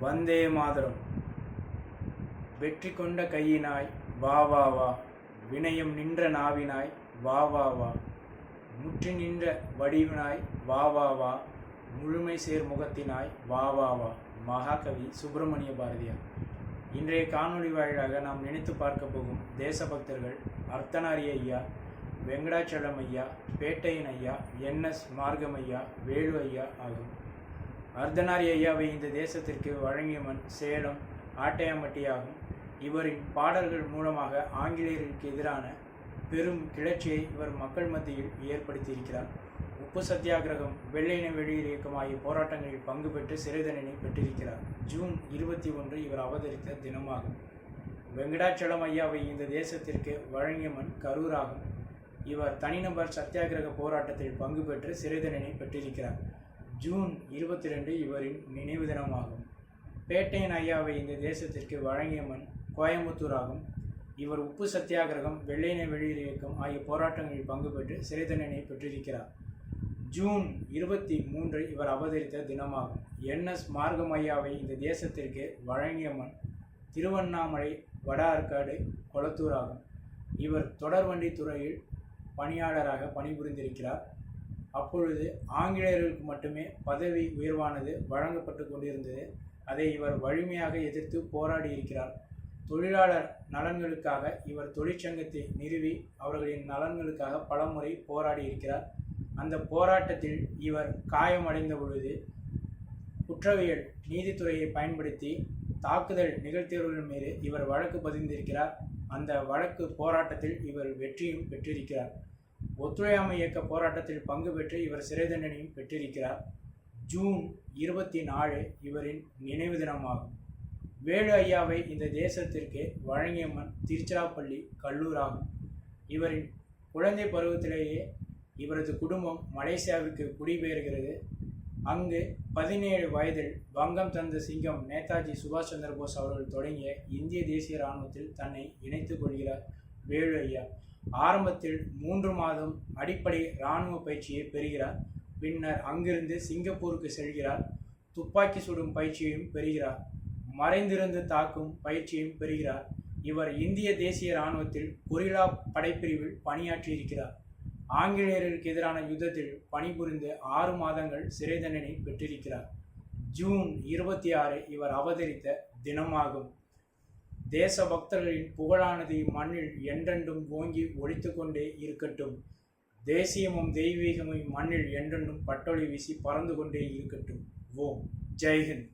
வந்தே மாதரம். வெற்றி கொண்ட கையினாய் வா வா வா. வினயம் நின்ற நாவினாய் வா வா வா. முற்றி நின்ற வடிவினாய் வா வா வா. முழுமை சேர் முகத்தினாய் வா வா வா. மகாகவி சுப்பிரமணிய பாரதியார். இன்றைய காணொளி வாயிலாக நாம் நினைத்து பார்க்க போகும் தேசபக்தர்கள் அர்த்தனாரி ஐயா வெங்கடாச்சலம் ஐயா பேட்டையன் ஐயா என்எஸ் மார்க்கம் ஐயா வேலு ஐயா ஆகும். அர்த்தனாரி ஐயாவை இந்த தேசத்திற்கு வழங்கியவன் சேலம் ஆட்டையாம்பட்டி ஆகும் இவரின் பாடல்கள் மூலமாக ஆங்கிலேயருக்கு எதிரான பெரும் கிளர்ச்சியை இவர் மக்கள் மத்தியில் ஏற்படுத்தியிருக்கிறார். உப்பு சத்தியாகிரகம் வெள்ளையின வெளியீடு இயக்கம் ஆகிய போராட்டங்களில் பங்கு பெற்று சிறை தண்டனை பெற்றிருக்கிறார். ஜூன் இருபத்தி ஒன்று இவர் அவதரித்த தினமாகும். வெங்கடாச்சலம் ஐயாவை இந்த தேசத்திற்கு வழங்கியவன் கரூராகும். இவர் தனிநபர் சத்தியாகிரக போராட்டத்தில் பங்கு பெற்று சிறை தண்டனை பெற்றிருக்கிறார். ஜூன் இருபத்தி ரெண்டு இவரின் நினைவு தினமாகும். பேட்டையன் ஐயாவை இந்த தேசத்திற்கு வழங்கியவன் கோயம்புத்தூர் ஆகும் இவர் உப்பு சத்தியாகிரகம் வெள்ளையின வெளியில் இயக்கம் ஆகிய போராட்டங்களில் பங்கு பெற்று சிறை தண்டனை பெற்றிருக்கிறார். ஜூன் இருபத்தி மூன்று இவர் அவதரித்த தினமாகும். என்எஸ் மார்க்கம் ஐயாவை இந்த தேசத்திற்கு வழங்கியவன் திருவண்ணாமலை வட ஆற்காடு கொளத்தூர் ஆகும் இவர் தொடர்வண்டி துறையில் பணியாளராக பணிபுரிந்திருக்கிறார். அப்பொழுது ஆங்கிலேயர்களுக்கு மட்டுமே பதவி உயர்வானது வழங்கப்பட்டு கொண்டிருந்தது. அதை இவர் வலிமையாக எதிர்த்து போராடி இருக்கிறார் தொழிலாளர் நலன்களுக்காக இவர் தொழிற்சங்கத்தை நிறுவி அவர்களின் நலன்களுக்காக பலமுறை போராடி இருக்கிறார் அந்த போராட்டத்தில் இவர் காயமடைந்த பொழுது குற்றவியல் நீதித்துறையை பயன்படுத்தி தாக்குதல் நிகழ்த்தியவர்கள் மீது இவர் வழக்கு பதிந்திருக்கிறார். அந்த வழக்கு போராட்டத்தில் இவர் வெற்றியும் பெற்றிருக்கிறார். ஒத்துழையாமை இயக்க போராட்டத்தில் பங்கு பெற்று இவர் சிறை தண்டனையும் பெற்றிருக்கிறார். ஜூன் இருபத்தி நாலு இவரின் நினைவு தினமாகும். வேலு ஐயாவை இந்த தேசத்திற்கு வழங்கியம்மன் திருச்சிராப்பள்ளி கல்லூராகும். இவரின் குழந்தை பருவத்திலேயே இவரது குடும்பம் மலேசியாவிற்கு குடிபெயர்கிறது. அங்கு பதினேழு வயதில் வங்கம் தந்த சிங்கம் நேதாஜி சுபாஷ் சந்திர போஸ் அவர்கள் தொடங்கிய இந்திய தேசிய இராணுவத்தில் தன்னை இணைத்துக் கொள்கிறார் வேலு ஐயா. ஆரம்பத்தில் மூன்று மாதம் அடிப்படை இராணுவ பயிற்சியை பெறுகிறார். பின்னர் அங்கிருந்து சிங்கப்பூருக்கு செல்கிறார். துப்பாக்கி சுடும் பயிற்சியையும் பெறுகிறார். மறைந்திருந்து தாக்கும் பயிற்சியும் பெறுகிறார். இவர் இந்திய தேசிய இராணுவத்தில் கொரிலா படைப்பிரிவில் பணியாற்றியிருக்கிறார். ஆங்கிலேயருக்கு எதிரான யுத்தத்தில் பணிபுரிந்து ஆறு மாதங்கள் சிறை தண்டனை பெற்றிருக்கிறார். ஜூன் இருபத்தி ஆறு இவர் அவதரித்த தினமாகும். தேச பக்தர்களின் புகழானது மண்ணில் என்றென்றும் ஓங்கி ஒழித்து கொண்டே இருக்கட்டும். தேசியமும் தெய்வீகமும் மண்ணில் என்றென்றும் பட்டொளி வீசி பறந்து கொண்டே இருக்கட்டும். ஓம். ஜெய்ஹிந்த்